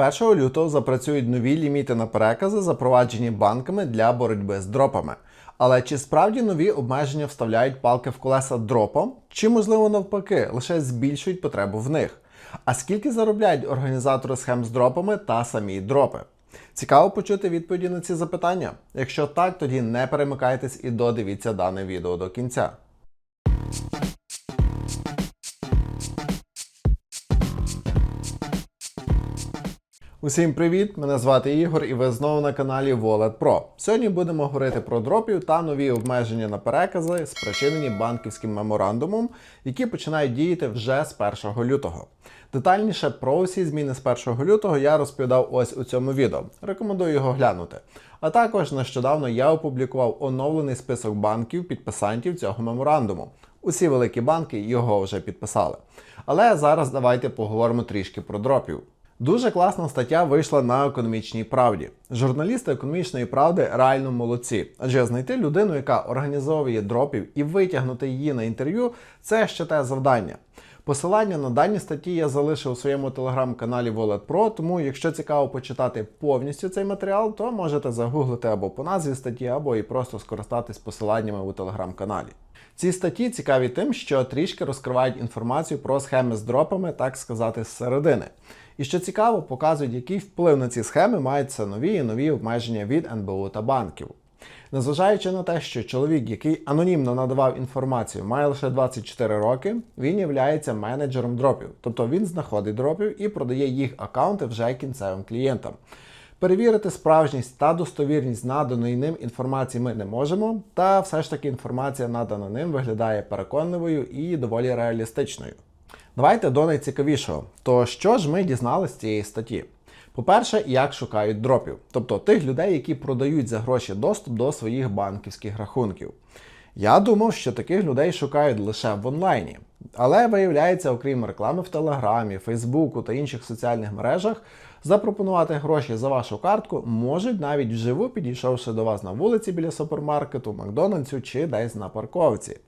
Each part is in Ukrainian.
З 1 лютого запрацюють нові ліміти на перекази, запроваджені банками для боротьби з дропами. Але чи справді нові обмеження вставляють палки в колеса дропам, чи можливо навпаки лише збільшують потребу в них? А скільки заробляють організатори схем з дропами та самі дропи? Цікаво почути відповіді на ці запитання. Якщо так, тоді не перемикайтесь і додивіться дане відео до кінця. Усім привіт! Мене звати Ігор і ви знову на каналі Wallet Pro. Сьогодні будемо говорити про дропів та нові обмеження на перекази, спричинені банківським меморандумом, які починають діяти вже з 1 лютого. Детальніше про усі зміни з 1 лютого я розповідав ось у цьому відео. Рекомендую його глянути. А також нещодавно я опублікував оновлений список банків підписантів цього меморандуму. Усі великі банки його вже підписали. Але зараз давайте поговоримо трішки про дропів. Дуже класна стаття вийшла на економічній правді. Журналісти економічної правди реально молодці, адже знайти людину, яка організовує дропів і витягнути її на інтерв'ю це ще те завдання. Посилання на дані статті я залишив у своєму телеграм-каналі Wallet Pro, тому якщо цікаво почитати повністю цей матеріал, то можете загуглити або по назві статті, або і просто скористатись посиланнями у телеграм-каналі. Ці статті цікаві тим, що трішки розкривають інформацію про схеми з дропами, так сказати, з середини. І що цікаво, показують, який вплив на ці схеми мають нові і нові обмеження від НБУ та банків. Незважаючи на те, що чоловік, який анонімно надавав інформацію, має лише 24 роки, він є менеджером дропів, тобто він знаходить дропів і продає їх аккаунти вже кінцевим клієнтам. Перевірити справжність та достовірність наданої ним інформації ми не можемо, та все ж таки інформація надана ним виглядає переконливою і доволі реалістичною. Давайте до найцікавішого. То що ж ми дізналися з цієї статті? По-перше, як шукають дропів, тобто тих людей, які продають за гроші доступ до своїх банківських рахунків. Я думав, що таких людей шукають лише в онлайні. Але виявляється, окрім реклами в Телеграмі, Фейсбуку та інших соціальних мережах, запропонувати гроші за вашу картку можуть навіть вживу, підійшовши до вас на вулиці біля супермаркету, Макдональдсу чи десь на парковці.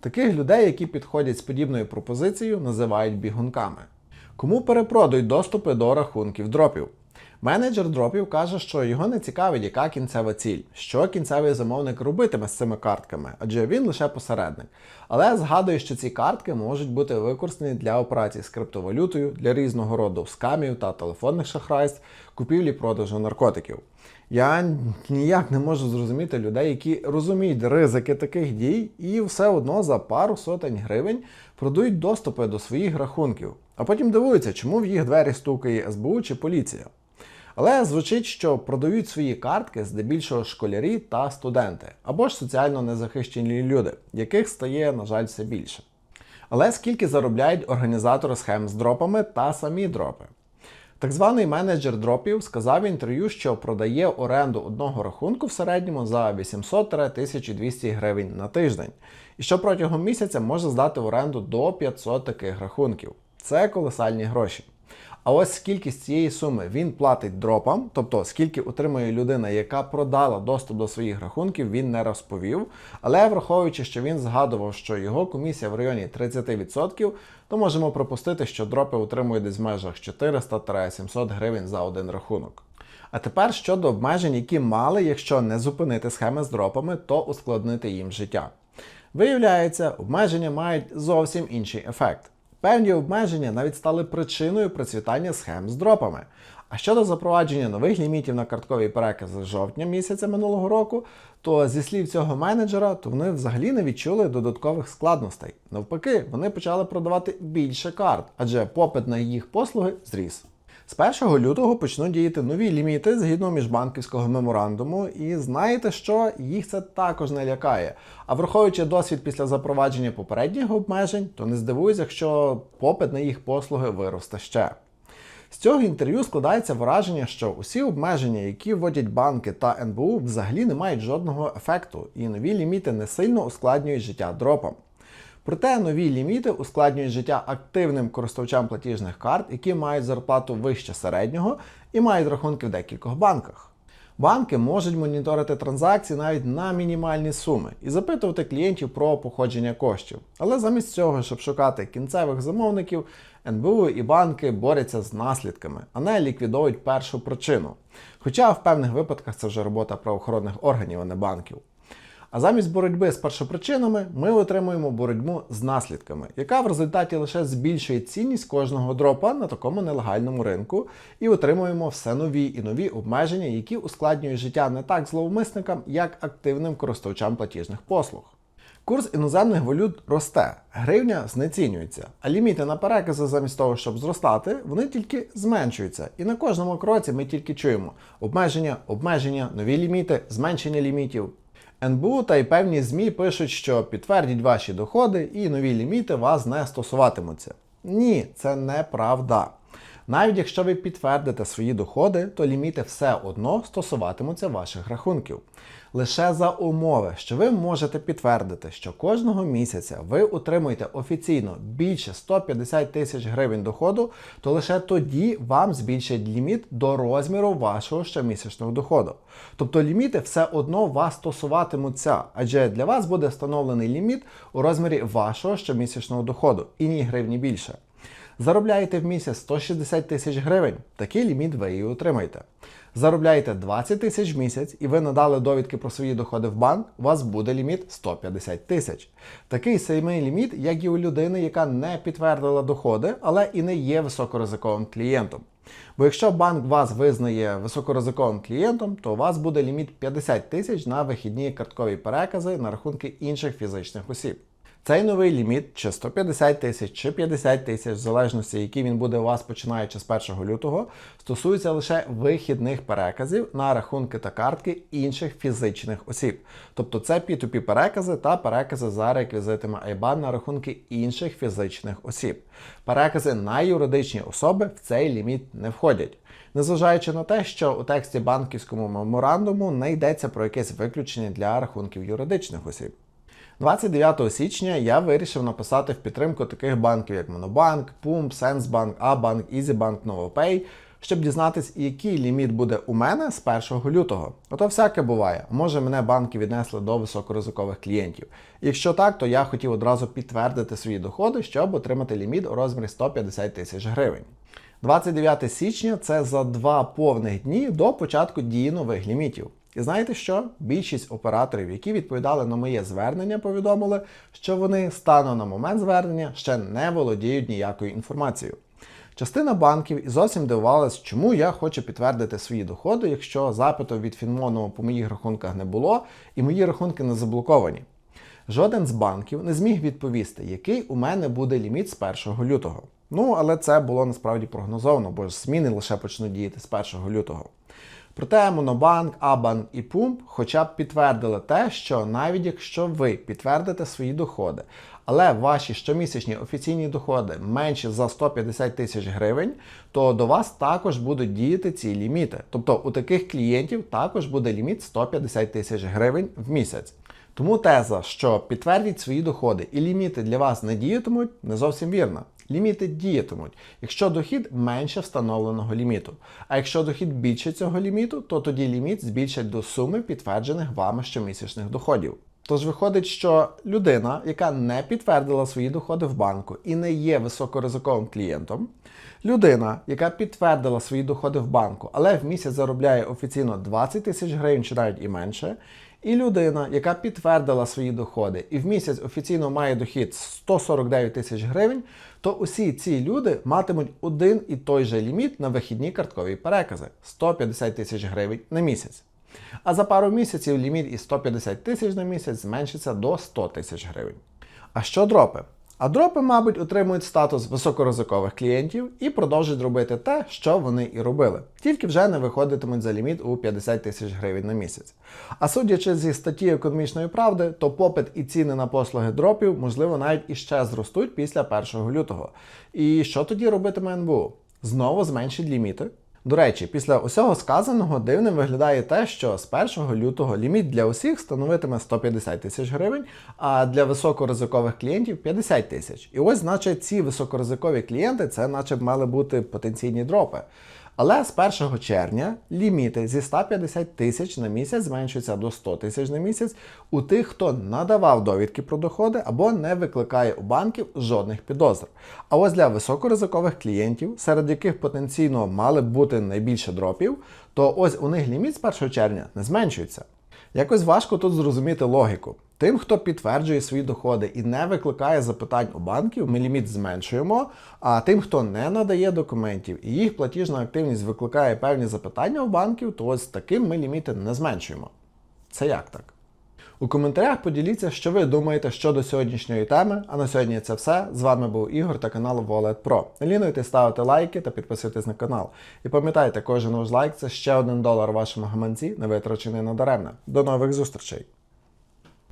Таких людей, які підходять з подібною пропозицією, називають бігунками. Кому перепродають доступи до рахунків дропів? Менеджер дропів каже, що його не цікавить, яка кінцева ціль, що кінцевий замовник робитиме з цими картками, адже він лише посередник. Але згадує, що ці картки можуть бути використані для операцій з криптовалютою, для різного роду скамів та телефонних шахрайств, купівлі продажу наркотиків. Я ніяк не можу зрозуміти людей, які розуміють ризики таких дій і все одно за пару сотень гривень продають доступи до своїх рахунків, а потім дивуються, чому в їх двері стукає СБУ чи поліція. Але звучить, що продають свої картки здебільшого школярі та студенти, або ж соціально незахищені люди, яких стає, на жаль, все більше. Але скільки заробляють організатори схем з дропами та самі дропи? Так званий менеджер дропів сказав в інтерв'ю, що продає оренду одного рахунку в середньому за 800-1200 гривень на тиждень, і що протягом місяця може здати в оренду до 500 таких рахунків. Це колосальні гроші. А ось скільки з цієї суми він платить дропам, тобто скільки отримує людина, яка продала доступ до своїх рахунків, він не розповів. Але враховуючи, що він згадував, що його комісія в районі 30%, то можемо пропустити, що дропи отримують десь в межах 400-700 гривень за один рахунок. А тепер щодо обмежень, які мали, якщо не зупинити схеми з дропами, то ускладнити їм життя. Виявляється, обмеження мають зовсім інший ефект. Певні обмеження навіть стали причиною процвітання схем з дропами. А щодо запровадження нових лімітів на карткові перекази з жовтня місяця минулого року, то зі слів цього менеджера, то вони взагалі не відчули додаткових складностей. Навпаки, вони почали продавати більше карт, адже попит на їх послуги зріс. З 1 лютого почнуть діяти нові ліміти згідно міжбанківського меморандуму, і знаєте що, їх це також не лякає. А враховуючи досвід після запровадження попередніх обмежень, то не здивуюсь, якщо попит на їх послуги виросте ще. З цього інтерв'ю складається враження, що усі обмеження, які вводять банки та НБУ, взагалі не мають жодного ефекту, і нові ліміти не сильно ускладнюють життя дропам. Проте нові ліміти ускладнюють життя активним користувачам платіжних карт, які мають зарплату вище середнього і мають рахунки в декількох банках. Банки можуть моніторити транзакції навіть на мінімальні суми і запитувати клієнтів про походження коштів. Але замість цього, щоб шукати кінцевих замовників, НБУ і банки борються з наслідками, а не ліквідовують першу причину. Хоча в певних випадках це вже робота правоохоронних органів, а не банків. А замість боротьби з першопричинами ми отримуємо боротьбу з наслідками, яка в результаті лише збільшує цінність кожного дропа на такому нелегальному ринку, і отримуємо все нові і нові обмеження, які ускладнюють життя не так зловмисникам, як активним користувачам платіжних послуг. Курс іноземних валют росте, гривня знецінюється, а ліміти на перекази замість того, щоб зростати, вони тільки зменшуються. І на кожному кроці ми тільки чуємо обмеження, обмеження, нові ліміти, зменшення лімітів. НБУ та й певні ЗМІ пишуть, що підтвердіть ваші доходи і нові ліміти вас не стосуватимуться. Ні, це неправда. Навіть якщо ви підтвердите свої доходи, то ліміти все одно стосуватимуться ваших рахунків. Лише за умови, що ви можете підтвердити, що кожного місяця ви отримуєте офіційно більше 150 тисяч гривень доходу, то лише тоді вам збільшать ліміт до розміру вашого щомісячного доходу. Тобто ліміти все одно вас стосуватимуться, адже для вас буде встановлений ліміт у розмірі вашого щомісячного доходу і ні гривні більше. Заробляєте в місяць 160 тисяч гривень, такий ліміт ви і отримаєте. Заробляєте 20 тисяч в місяць і ви надали довідки про свої доходи в банк, у вас буде ліміт 150 тисяч. Такий самий ліміт, як і у людини, яка не підтвердила доходи, але і не є високоризиковим клієнтом. Бо якщо банк вас визнає високоризиковим клієнтом, то у вас буде ліміт 50 тисяч на вихідні карткові перекази на рахунки інших фізичних осіб. Цей новий ліміт, чи 150 тисяч, чи 50 тисяч, в залежності, який він буде у вас починаючи з 1 лютого, стосується лише вихідних переказів на рахунки та картки інших фізичних осіб. Тобто це P2P перекази та перекази за реквізитами IBAN на рахунки інших фізичних осіб. Перекази на юридичні особи в цей ліміт не входять. Незважаючи на те, що у тексті банківському меморандуму не йдеться про якесь виключення для рахунків юридичних осіб. 29 січня я вирішив написати в підтримку таких банків, як Монобанк, Пумп, Сенсбанк, Абанк, Ізібанк, Новопей, щоб дізнатись, який ліміт буде у мене з 1 лютого. Ото всяке буває. Може, мене банки віднесли до високоризикових клієнтів. Якщо так, то я хотів одразу підтвердити свої доходи, щоб отримати ліміт у розмірі 150 тисяч гривень. 29 січня це за два повних дні до початку дії нових лімітів. І знаєте що? Більшість операторів, які відповідали на моє звернення, повідомили, що вони станом на момент звернення ще не володіють ніякою інформацією. Частина банків і зовсім дивувалась, чому я хочу підтвердити свої доходи, якщо запиту від Фінмону по моїх рахунках не було і мої рахунки не заблоковані. Жоден з банків не зміг відповісти, який у мене буде ліміт з 1 лютого. Ну, але це було насправді прогнозовано, бо ж зміни лише почнуть діяти з 1 лютого. Проте Монобанк, Абанк і Пумп хоча б підтвердили те, що навіть якщо ви підтвердите свої доходи, але ваші щомісячні офіційні доходи менші за 150 тисяч гривень, то до вас також будуть діяти ці ліміти. Тобто у таких клієнтів також буде ліміт 150 тисяч гривень в місяць. Тому теза, що підтвердіть свої доходи і ліміти для вас не діятимуть, не зовсім вірна. Ліміти діятимуть, якщо дохід менше встановленого ліміту. А якщо дохід більше цього ліміту, то тоді ліміт збільшать до суми підтверджених вами щомісячних доходів. Тож виходить, що людина, яка не підтвердила свої доходи в банку і не є високоризиковим клієнтом, людина, яка підтвердила свої доходи в банку, але в місяць заробляє офіційно 20 тисяч гривень чи навіть і менше, і людина, яка підтвердила свої доходи і в місяць офіційно має дохід 149 тисяч гривень, то усі ці люди матимуть один і той же ліміт на вихідні карткові перекази 150 тисяч гривень на місяць. А за пару місяців ліміт із 150 тисяч на місяць зменшиться до 100 тисяч гривень. А що дропи? А дропи, мабуть, отримують статус високоризикових клієнтів і продовжують робити те, що вони і робили, тільки вже не виходитимуть за ліміт у 50 тисяч гривень на місяць. А судячи зі статті економічної правди, то попит і ціни на послуги дропів, можливо, навіть іще зростуть після 1 лютого. І що тоді робитиме НБУ? Знову зменшить ліміти. До речі, після усього сказаного дивним виглядає те, що з 1 лютого ліміт для усіх становитиме 150 тисяч гривень, а для високоризикових клієнтів 50 тисяч. І ось, значить, ці високоризикові клієнти це наче б мали бути потенційні дропи. Але з 1 червня ліміти зі 150 тисяч на місяць зменшуються до 100 тисяч на місяць у тих, хто надавав довідки про доходи або не викликає у банків жодних підозр. А ось для високоризикових клієнтів, серед яких потенційно мали б бути найбільше дропів, то ось у них ліміт з 1 червня не зменшується. Якось важко тут зрозуміти логіку. Тим, хто підтверджує свої доходи і не викликає запитань у банків, ми ліміт зменшуємо. А тим, хто не надає документів і їх платіжна активність викликає певні запитання у банків, то ось таким ми ліміти не зменшуємо. Це як так? У коментарях поділіться, що ви думаєте щодо сьогоднішньої теми. А на сьогодні це все. З вами був Ігор та канал Wallet Pro. Не лінуйте ставити лайки та підписуйтесь на канал. І пам'ятайте, кожен ваш лайк це ще один долар вашому гаманці, не витрачений надаремне. До нових зустрічей!